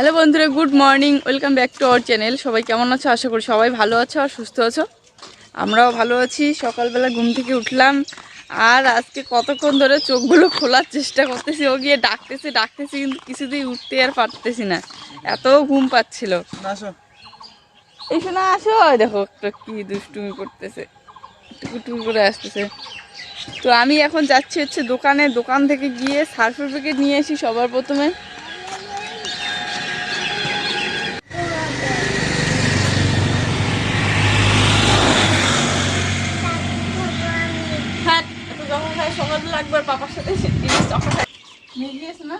Hello বন্ধুরা good morning welcome back to our channel. সবাই কেমন আছো? আশা করি সবাই ভালো আছো আর সুস্থ আছো। আমরাও ভালো আছি। সকালবেলা ঘুম থেকে উঠলাম আর আজকে কতক্ষণ ধরে চোখগুলো খোলার চেষ্টা করতেছি। ও গিয়ে ডাকতেছি ডাকতেছি কিন্তু কিছুতেই উঠতে আর পারতেছি না। এত ঘুম পাচ্ছিল। আসো। এই শোনা আসো। দেখো একটা কি দুষ্টুমি করতেছে। টুকু টুকু করে আসতেছে। তো আমি এখন যাচ্ছি হচ্ছে দোকানে। দোকান থেকে গিয়ে সার্ফের প্যাকেট নিয়ে আসি সবার প্রথমে হ্যাঁ একটু যখন খাই সকালবেলা একবার পাপার সাথে আছে না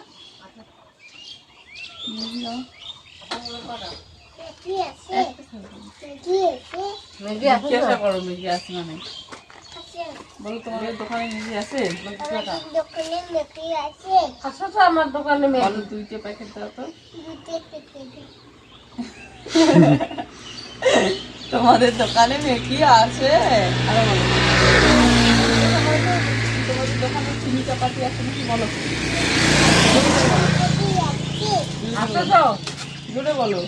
আমার দোকানে দুইটা প্যাকেট দাও তো। তোমাদের দোকানে ম্যাগি আছে? আরও দোকানে চিনি চাপাতি আছে নাকি বলো? আসো তো জোরে বলো।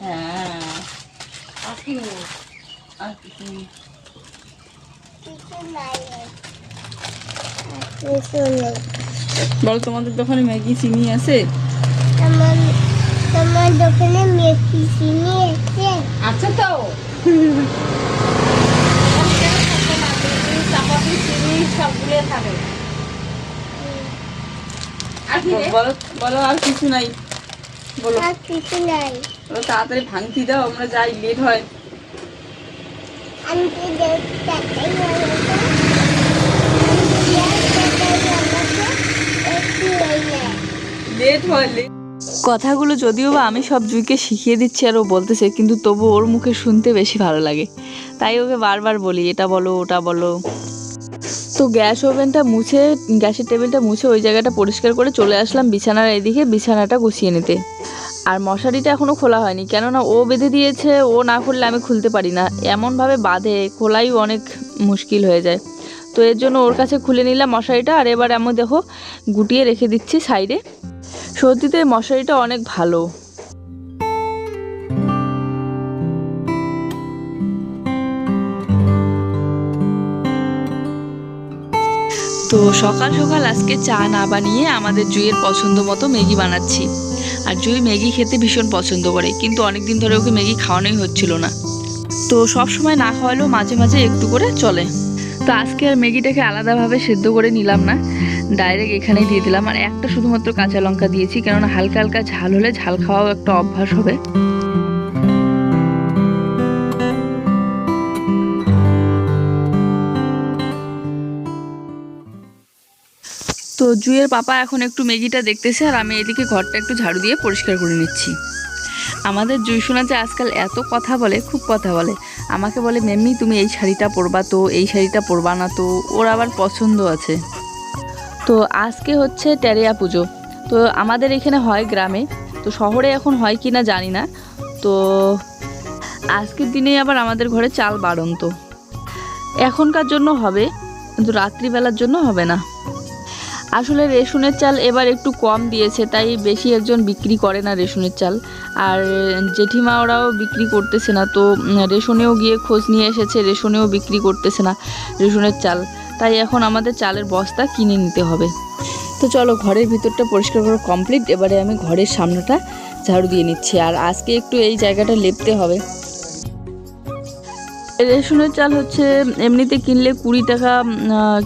হ্যাঁ। আসি আর কিছু বলো তোমাদের দোকানে ম্যাগি চিনি আছে? তোমার দোকানে মেথি চিনি আছে। আছে তো চাপাতি সবগুলো থাকে আর কি বলো বলো আর কিছু নাই। বলো। আর কিছু নাই। বলো তাড়াতাড়ি ভাঙতি দাও আমরা যাই লেট হয়। আমি কি লেট হয় লেট কথাগুলো যদিও বা আমি সব জুইকে শিখিয়ে দিচ্ছি আর ও বলতেছে কিন্তু তবু ওর মুখে শুনতে বেশি ভালো লাগে। তাই ওকে বারবার বলি এটা বলো ওটা বলো। তো গ্যাস ওভেনটা মুছে, গ্যাসের টেবিলটা মুছে ওই জায়গাটা পরিষ্কার করে চলে আসলাম বিছানার এদিকে বিছানাটা গুছিয়ে নিতে। আর মশারিটা এখনও খোলা হয়নি, কেননা ও বেঁধে দিয়েছে, ও না খুললে আমি খুলতে পারি না। এমনভাবে বাঁধে, খোলাই অনেক মুশকিল হয়ে যায়। তো এর জন্য ওর কাছে খুলে নিলাম মশারিটা, আর এবার আমি দেখো গুটিয়ে রেখে দিচ্ছি সাইডে। সত্যিতে মশারিটা অনেক ভালো। তো সকাল সকাল আজকে চা না বানিয়ে আমাদের জুইয়ের পছন্দ মতো ম্যাগি বানাচ্ছি। আর জুই ম্যাগি খেতে ভীষণ পছন্দ করে, কিন্তু অনেক দিন ধরে ওকে ম্যাগি খাওয়ানোই হচ্ছিল না। তো সব সময় না খাওয়ালেও মাঝে মাঝে একটু করে চলে। তো আজকে আর ম্যাগিটাকে আলাদাভাবে সেদ্ধ করে নিলাম না, ডাইরেক্ট এখানেই দিয়ে দিলাম। আর একটা শুধুমাত্র কাঁচা লঙ্কা দিয়েছি, কেননা হালকা হালকা ঝাল হলে ঝাল খাওয়াও একটা অভ্যাস হবে। জুয়ের পাপা এখন একটু ম্যাগিটা দেখতেছে আর আমি এদিকে ঘরটা একটু ঝাড়ু দিয়ে পরিষ্কার করে নিচ্ছি। আমাদের জুই শোনা যে আজকাল এত কথা বলে, খুব কথা বলে। আমাকে বলে, মেম্মি, তুমি এই শাড়িটা পরবা তো, এই শাড়িটা পরবা না তো, ওর আবার পছন্দ আছে। তো আজকে হচ্ছে টেরিয়া পুজো। তো আমাদের এখানে হয় গ্রামে, তো শহরে এখন হয় কি না জানি না। তো আজকের দিনেই আবার আমাদের ঘরে চাল বাড়ন্ত। এখনকার জন্য হবে, কিন্তু রাত্রিবেলার জন্য হবে না। আসলে রেশনের চাল এবার একটু কম দিয়েছে, তাই বেশি একজন বিক্রি করে না রেশনের চাল। আর জেঠিমা ওরাও বিক্রি করতেছে না, তো রেশনেও গিয়ে খোঁজ নিয়ে এসেছে, রেশনেও বিক্রি করতেছে না রেশনের চাল। তাই এখন আমাদের চালের বস্তা কিনে নিতে হবে। তো চলো ঘরের ভিতরটা পরিষ্কার করা কমপ্লিট এবারে আমি ঘরের সামনেটা ঝাড়ু দিয়ে নিচ্ছি। আর আজকে একটু এই জায়গাটা লেপতে হবে। রেশনের চাল হচ্ছে, এমনিতে কিনলে কুড়ি টাকা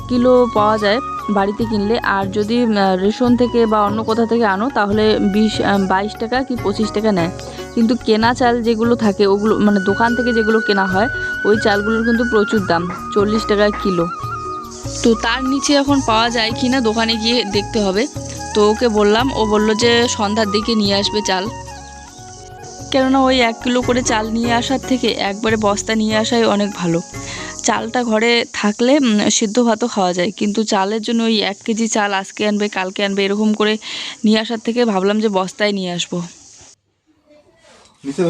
কিলো পাওয়া যায়। বাড়িতে কিনলে। আর যদি রেশন থেকে বা অন্য কোথা থেকে আনো, তাহলে বিশ বাইশ টাকা কি পঁচিশ টাকা নেয়। কিন্তু কেনা চাল যেগুলো থাকে, ওগুলো মানে দোকান থেকে যেগুলো কেনা হয়, ওই চালগুলোর কিন্তু প্রচুর দাম, চল্লিশ টাকা কিলো। তো তার নিচে এখন পাওয়া যায় কি না, দোকানে গিয়ে দেখতে হবে। তো ওকে বললাম, ও বলল যে সন্ধ্যার দিকে নিয়ে আসবে চাল। কেননা ওই এক কিলো করে চাল নিয়ে আসার থেকে একবারে বস্তা নিয়ে আসাই অনেক ভালো। চালটা ঘরে থাকলে সিদ্ধ ভাতও খাওয়া যায়। কিন্তু চালের জন্য ওই এক কেজি চাল আজকে আনবে কালকে আনবে এরকম করে নিয়ে আসার থেকে ভাবলাম যে বস্তায় নিয়ে আসব। নিচে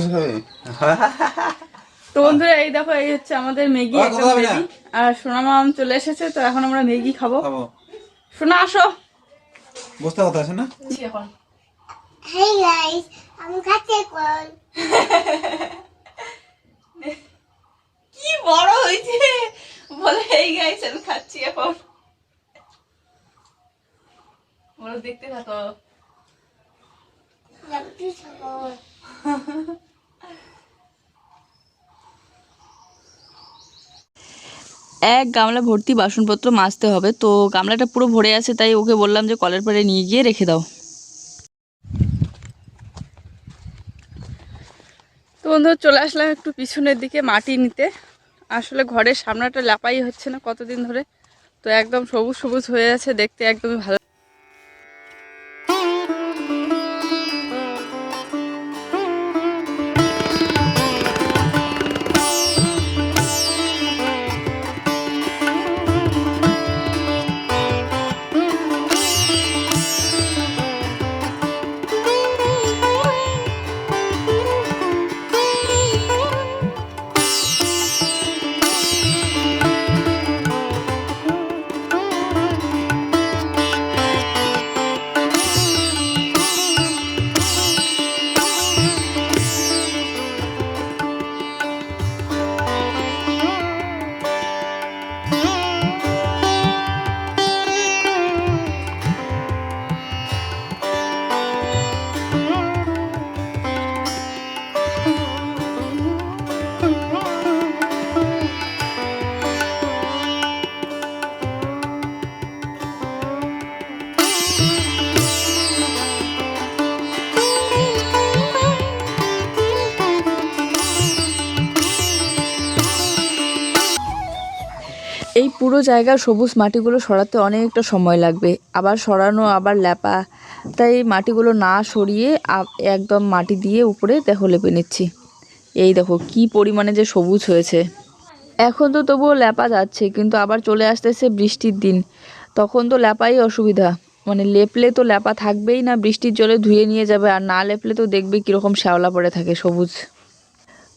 তো বন্ধুরা এই দেখো এই হচ্ছে আমাদের ম্যাগি আর একদম সোনা মাম চলে এসেছে তো এখন আমরা ম্যাগি খাব। খাব। সোনা আসো। বসতে কথা আছে না? এখন। Hey guys, আমি খাচ্ছি এখন কি বড় বলে, এই আমি খাচ্ছি এখন। বলো, দেখতে থাকো। এক গামলা ভর্তি বাসনপত্র মাজতে হবে। তো গামলাটা পুরো ভরে আছে, তাই ওকে বললাম যে কলের পাড়ে নিয়ে গিয়ে রেখে দাও। তো বন্ধু, চলে আসলাম একটু পিছনের দিকে মাটি নিতে। আসলে ঘরের সামনাটা লাপাই হচ্ছে না কতদিন ধরে। তো একদম সবুজ সবুজ হয়ে আছে, দেখতে একদমই ভালো পুরো জায়গার সবুজ মাটিগুলো সরাতে অনেকটা সময় লাগবে। আবার সরানো, আবার ল্যাপা। তাই মাটিগুলো না সরিয়ে একদম মাটি দিয়ে উপরে দেখো লেপে নিচ্ছি। এই দেখো কি পরিমাণে যে সবুজ হয়েছে। এখন তো তবুও ল্যাপা যাচ্ছে, কিন্তু আবার চলে আসতেছে বৃষ্টির দিন। তখন তো ল্যাপাই অসুবিধা। মানে লেপলে তো ল্যাপা থাকবেই না, বৃষ্টির জলে ধুয়ে নিয়ে যাবে, আর না লেপলে তো দেখবে কীরকম শ্যাওলা পড়ে থাকে সবুজ।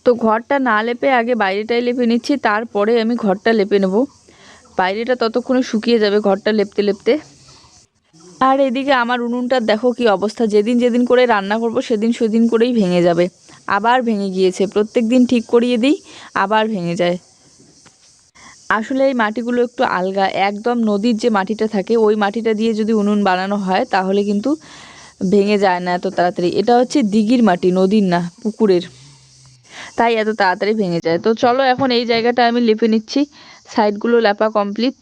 তো ঘরটা না লেপে আগে বাইরেটাই লেপে নিচ্ছি, তারপরে আমি ঘরটা লেপে নেব। বাইরেটা ততক্ষণে শুকিয়ে যাবে ঘরটা লেপতে লেপতে। আর এদিকে আমার উনুনটার দেখো কি অবস্থা। যেদিন যেদিন করে রান্না করব, সেদিন সেদিন করেই ভেঙে যাবে। আবার ভেঙে গিয়েছে। প্রত্যেক দিন ঠিক করিয়ে দিই, আবার ভেঙে যায়। আসলে এই মাটিগুলো একটু আলগা। একদম নদীর যে মাটিটা থাকে, ওই মাটিটা দিয়ে যদি উনুন বানানো হয়, তাহলে কিন্তু ভেঙে যায় না এত তাড়াতাড়ি। এটা হচ্ছে দিঘির মাটি, নদীর না, পুকুরের। তাই এত তাড়াতাড়ি ভেঙে যায়। তো চলো এখন এই জায়গাটা আমি লেপে নিচ্ছি। সাইডগুলো লেপা কমপ্লিট।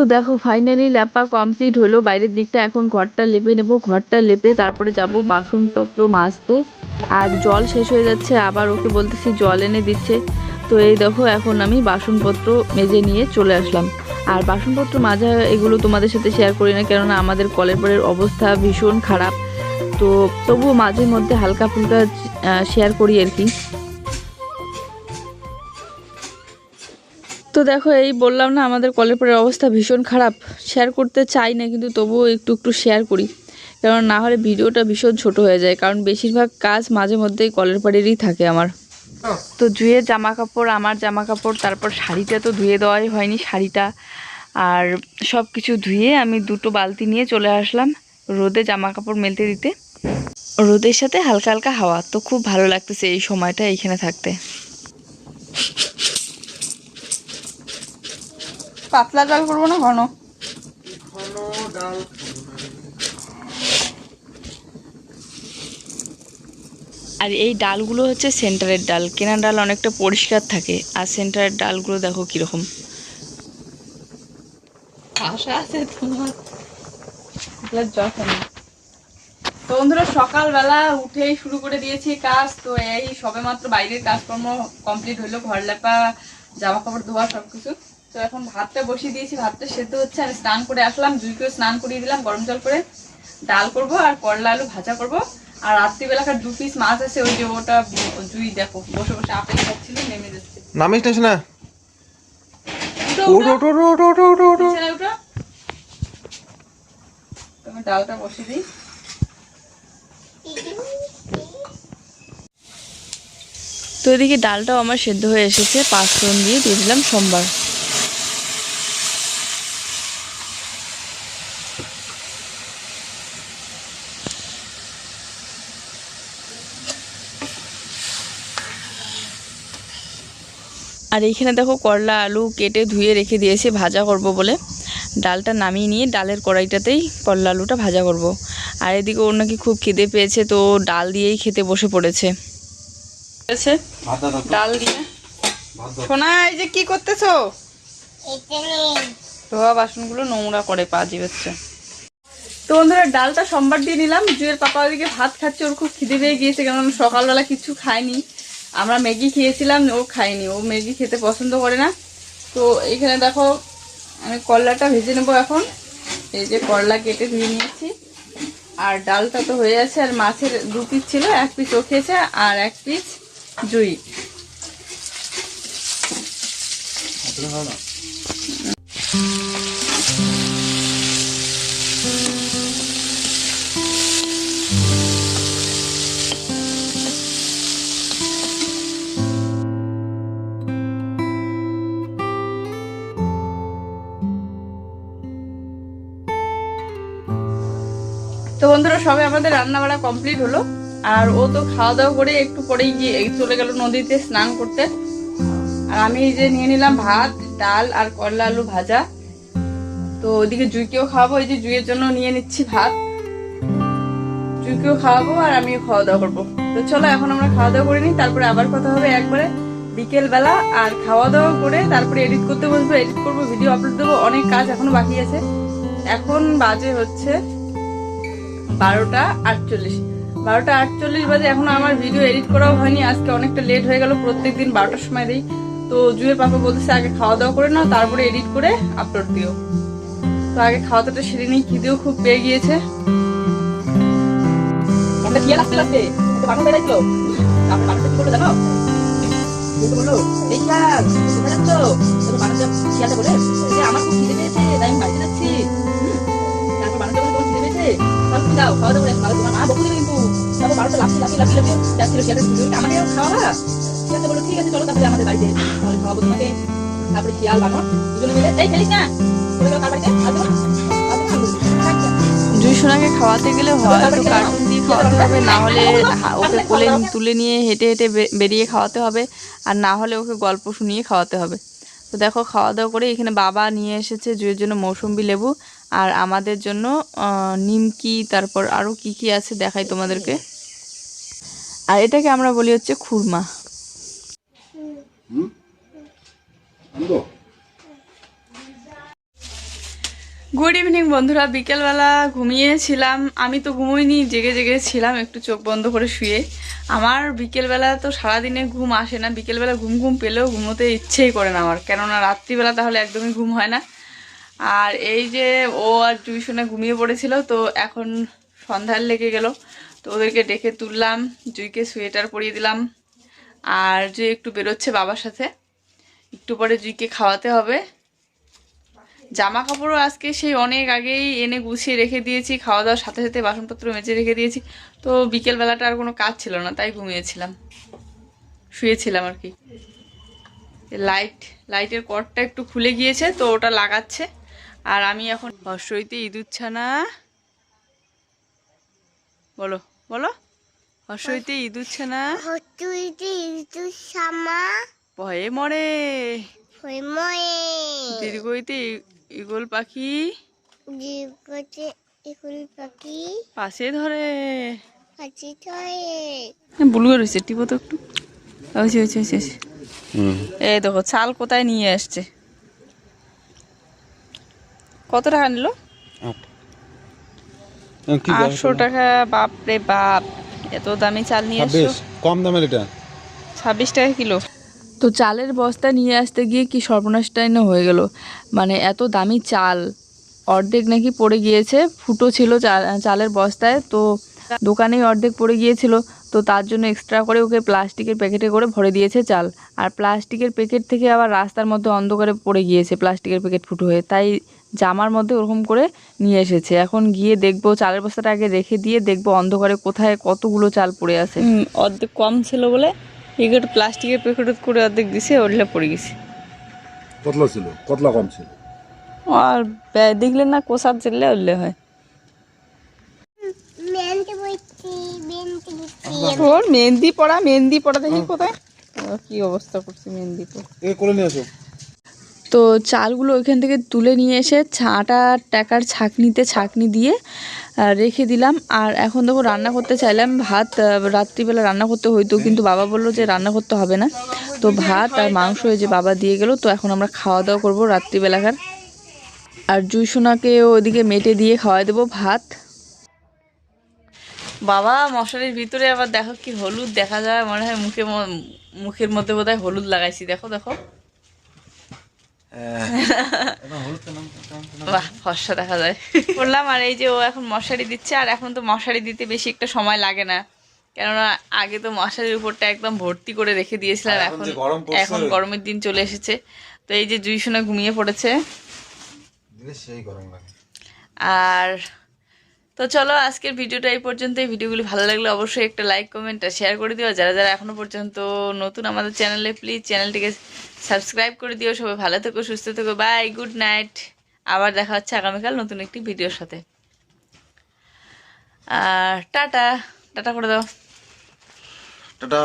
তো দেখো ফাইনালি ল্যাপা কমপ্লিট হলো। বাইরের দিকটা এখন ঘরটা লেপে নেব, ঘরটা লেপে তারপরে যাব বাসনপত্র মাজতে। আর জল শেষ হয়ে যাচ্ছে, আবার ওকে বলতেছি জল এনে দিচ্ছে। তো এই দেখো, এখন আমি বাসনপত্র মেজে নিয়ে চলে আসলাম। আর বাসনপত্র মাজা এগুলো তোমাদের সাথে শেয়ার করি না, কেননা আমাদের কলের পরের অবস্থা ভীষণ খারাপ। তো তবুও মাঝে মধ্যে হালকা ফুলকা শেয়ার করি আর কি। তো দেখো, এই বললাম না, আমাদের কলের অবস্থা ভীষণ খারাপ। শেয়ার করতে চাই না, কিন্তু তবুও একটু একটু শেয়ার করি। কারণ না হলে ভিডিওটা ভীষণ ছোট হয়ে যায়, কারণ বেশিরভাগ কাজ মাঝে মধ্যেই কলের পাড়েরই থাকে আমার। তো ধুয়ে জামা কাপড় আমার জামা কাপড় তারপর শাড়িটা তো ধুয়ে দেওয়াই হয়নি, শাড়িটা। আর সব কিছু ধুয়ে আমি দুটো বালতি নিয়ে চলে আসলাম রোদে জামা কাপড় মেলতে দিতে। রোদের সাথে হালকা হালকা হাওয়া, তো খুব ভালো লাগতেছে এই সময়টা এইখানে থাকতে। পাতলা ডাল করব না ঘন? আর এই ডালগুলো হচ্ছে সেন্টারের ডাল। কেনা ডাল অনেকটা পরিষ্কার থাকে। আর সেন্টারের ডালগুলো দেখো কীরকম। আশা আছে তোমার। যখন তো বন্ধুরা সকালবেলা উঠেই শুরু করে দিয়েছি কাজ। তো এই সবে মাত্র বাইরের কাজকর্ম কমপ্লিট হইল। ঘর লেপা জামা কাপড় ধোয়া সবকিছু। তো এখন ভাতটা বসিয়ে দিয়েছি ভাতটা সেদ্ধ হচ্ছে আমি স্নান করে আসলাম জুইকেও স্নান করিয়ে দিলাম গরম জল করে ডাল করব আর করলা আলু ভাজা করব। আর রাত্রিবেলাকার দু পিস মাছ আছে ওই যে ওটা জুই দেখো বসে বসে আপেল খাচ্ছিল নেমে যাচ্ছে। নামিস না শোনা। উঠো, ওটো উঠো। ওটো ওটো ওটো ওটো ওটো বিছানায় উঠো। তুমি ডালটা বসিয়ে দিই। তো এদিকে ডালটাও আমার সেদ্ধ হয়ে এসেছে পাঁচফোড়ন দিয়ে দিয়ে দিলাম সোমবার। আর এইখানে দেখো করলা আলু কেটে ধুয়ে রেখে দিয়েছি ভাজা করব বলে। ডালটা নামিয়ে নিয়ে ডালের কড়াইটাতেই করলা আলুটা ভাজা করব। আর এদিকে ওর নাকি খুব খিদে পেয়েছে তো ডাল দিয়েই খেতে বসে পড়েছে। ডাল দিয়ে। সোনা এই যে কি করতেছো? ধোয়া বাসনগুলো নোংরা করে পা জিবেচ্ছে তো বন্ধুরা ডালটা সোমবার দিয়ে নিলাম। জুয়ের পাপা ওদিকে ভাত খাচ্ছে ওর খুব খিদে পেয়ে গিয়েছে কারণ সকালবেলা কিছু খায়নি। আমরা ম্যাগি খেয়েছিলাম, ও খায়নি। ও ম্যাগি খেতে পছন্দ করে না। তো এখানে দেখো, আমি করলাটা ভেজে নেব এখন। এই যে করলা কেটে ধুয়ে নিয়েছি। আর ডালটা তো হয়ে আছে, আর মাছের দু পিস ছিল, এক পিস ও খেয়েছে, আর এক পিস জুই। সবে আমাদের রান্না বাড়া কমপ্লিট হলো। আর ও তো খাওয়া দাওয়া করে একটু পরেই গিয়ে চলে গেল নদীতে স্নান করতে। আর আমি এই যে নিয়ে নিলাম ভাত, ডাল আর করলা আলু ভাজা। তো ওইদিকে জুইকেও খাওয়াবো, এই যে জুইয়ের জন্য নিয়ে নিচ্ছি ভাত। জুইকেও খাওয়াবো আর আমিও খাওয়া দাওয়া করব। তো চলো এখন আমরা খাওয়া দাওয়া করে নিই, তারপরে আবার কথা হবে একবারে। বিকেল বেলা আর খাওয়া দাওয়া করে তারপরে এডিট করতে বসবো এডিট করব ভিডিও আপলোড দেবো, অনেক কাজ এখনও বাকি আছে। এখন বাজে হচ্ছে বারোটা আটচল্লিশ। বারোটা আটচল্লিশ বাজে, এখনও আমার ভিডিও এডিট করাও হয়নি। আজকে অনেকটা লেট হয়ে গেল প্রত্যেক দিন বারোটার সময় দিই। তো জুয়ের পাপা বলতেছে, আগে খাওয়া দাওয়া করে নাও, তারপরে এডিট করে আপলোড দিও। তো আগে খাওয়া দাওয়াটা সেরে নিই, খিদেও খুব পেয়ে গিয়েছে। আমার খুব খিদে পেয়েছে আমি বাড়িতে যাচ্ছি। তুমি যাও খাওয়া করে তোমার মা কিন্তু তারপর যাচ্ছিল খিয়ালটা তুমি আমাকে খাওয়াবা খিয়ালটা বলল ঠিক আছে চলো তারপরে আমাদের বাড়িতে তাহলে খাওয়াবো তোমাকে তারপরে খিয়াল বানো দুজনে মিলে এই খেলিস না চলে গেল কার বাড়িতে আসব জুই সোনাকে খাওয়াতে গেলে হয়তো কার্টুন দিয়ে খাওয়াতে হবে? না হলে ওকে কোলে তুলে নিয়ে হেঁটে হেঁটে বেরিয়ে খাওয়াতে হবে আর না হলে ওকে গল্প শুনিয়ে খাওয়াতে হবে। তো দেখো খাওয়া দাওয়া করে এখানে বাবা নিয়ে এসেছে জুয়ের জন্য মৌসুম্বি লেবু। আর আমাদের জন্য আহ, নিমকি তারপর আরও কি কি আছে দেখাই তোমাদেরকে। আর এটাকে আমরা বলি হচ্ছে খুরমা। গুড ইভিনিং বন্ধুরা। বিকেলবেলা ঘুমিয়েছিলাম। আমি তো ঘুমোইনি জেগে জেগে ছিলাম একটু চোখ বন্ধ করে শুয়ে। আমার বিকেলবেলা তো সারাদিনে ঘুম আসে না। বিকেলবেলা ঘুম ঘুম পেলেও ঘুমোতে ইচ্ছেই করে না আমার। কেননা রাত্রিবেলা তাহলে একদমই ঘুম হয় না। আর এই যে ও আর টিউশনে ঘুমিয়ে পড়েছিল, তো এখন সন্ধ্যার লেগে গেল। তো ওদেরকে ডেকে তুললাম, জুইকে সোয়েটার পরিয়ে দিলাম। আর জুই একটু বেরোচ্ছে বাবার সাথে। একটু পরে জুইকে খাওয়াতে হবে। জামা কাপড়ও আজকে সেই অনেক আগেই এনে গুছিয়ে রেখে দিয়েছি খাওয়া দাওয়ার সাথে সাথে বাসনপত্র মেজে রেখে দিয়েছি। তো বিকেলবেলাটা আর কোনো কাজ ছিল না, তাই ঘুমিয়েছিলাম। শুয়েছিলাম আর কি। লাইট, লাইটের কর্ডটা একটু খুলে গিয়েছে, তো ওটা লাগাচ্ছে। আর আমি এখন হর্ষইতে ইঁদুর ছানা বলো বলো। হর্ষইতে ইঁদুর ছানা হতুইতে ইতু সামা ভয়ে মরে। হইময়ে দীর্ঘইতে ই- ঈগল পাখি। জিগতে ইকুল পাখি। পাশে ধরে। কাছে ছয়ে বুলুয়ে রয়েছে টিপো তো একটু। হয়েছে হয়েছে হয়েছে হয়েছে। এই দেখো চাল কোথায় নিয়ে আসছে? কত টাকা নিল? আটশো টাকা বাপ রে বাপ। এত দামি চাল নিয়ে কম দামের এটা? ছাব্বিশ টাকা কিলো। তো চালের বস্তা নিয়ে আসতে গিয়ে কি সর্বনাশটাই না হয়ে গেল? মানে এত দামি চাল। অর্ধেক নাকি পড়ে গিয়েছে ফুটো ছিল চালের বস্তায় তো দোকানেই অর্ধেক পড়ে গিয়েছিল। তো তার জন্য এক্সট্রা করে ওকে প্লাস্টিকের প্যাকেটে করে ভরে দিয়েছে চাল। আর প্লাস্টিকের প্যাকেট থেকে আবার রাস্তার মধ্যে অন্ধকারে পড়ে গিয়েছে প্লাস্টিকের প্যাকেট ফুটো হয়ে। তাই জামার মধ্যে ওরকম করে নিয়ে এসেছে। এখন গিয়ে দেখব চালের বস্তাটা আগে রেখে দিয়ে দেখব অন্ধকারে কোথায় কতগুলো চাল পড়ে আছে। অর্ধেক কম ছিল বলে এগুলো প্লাস্টিকের প্যাকেট করে অর্ধেক দিছে ওরলে পড়ে গেছে। কতলা ছিল? কতলা কম ছিল? আর দেখলে না কোষার জেললে উঠলে হয়। মেহেন্দি পড়া মেহেন্দি পড়া দেখি কোথায়? কি অবস্থা করছে মেহেন্দি পড়া। এ করে নিয়ে আসো। তো চালগুলো ওইখান থেকে তুলে নিয়ে এসে ছাটা টাকার ছাকনিতে ছাকনি দিয়ে রেখে দিলাম। আর এখন দেখো রান্না করতে চাইলাম ভাত রাত্রিবেলা রান্না করতে হইতো, কিন্তু বাবা বলল যে রান্না করতে হবে না। তো ভাত আর মাংস এই যে বাবা দিয়ে গেল, তো এখন আমরা খাওয়া দাওয়া করব রাত্রিবেলাকার। আর জুইসোনাকে ওইদিকে মেটে দিয়ে খাওয়াই দেবো ভাত। বাবা, মশারির ভিতরে আবার দেখো কি হলুদ দেখা যায়, মনে হয় মুখে মুখের মধ্যে বোধহয় হলুদ লাগাইছি। দেখো দেখো। বাহ ফর্সা দেখা যায়। করলাম আর এই যে ও এখন মশারি দিচ্ছে আর এখন তো মশারি দিতে বেশি একটা সময় লাগে না। কেননা আগে তো মশারির উপরটা একদম ভর্তি করে রেখে দিয়েছিলাম এখন এখন যে গরম পড়ছে। এখন গরমের দিন চলে এসেছে। তো এই যে জুইসোনা ঘুমিয়ে পড়েছে। সেই গরম লাগে। আর তো চলো আজকের ভিডিওটা এই পর্যন্ত এই ভিডিওগুলি ভালো লাগলে অবশ্যই একটা লাইক কমেন্ট আর শেয়ার করে দিও। যারা যারা এখনও পর্যন্ত নতুন আমাদের চ্যানেলে প্লিজ চ্যানেলটিকে সাবস্ক্রাইব করে দিও। সবাই ভালো থেকো, সুস্থ থেকো। বাই গুড নাইট আবার দেখা হচ্ছে আগামীকাল নতুন একটি ভিডিওর সাথে। আর টাটা টাটা করে দাও। টাটা।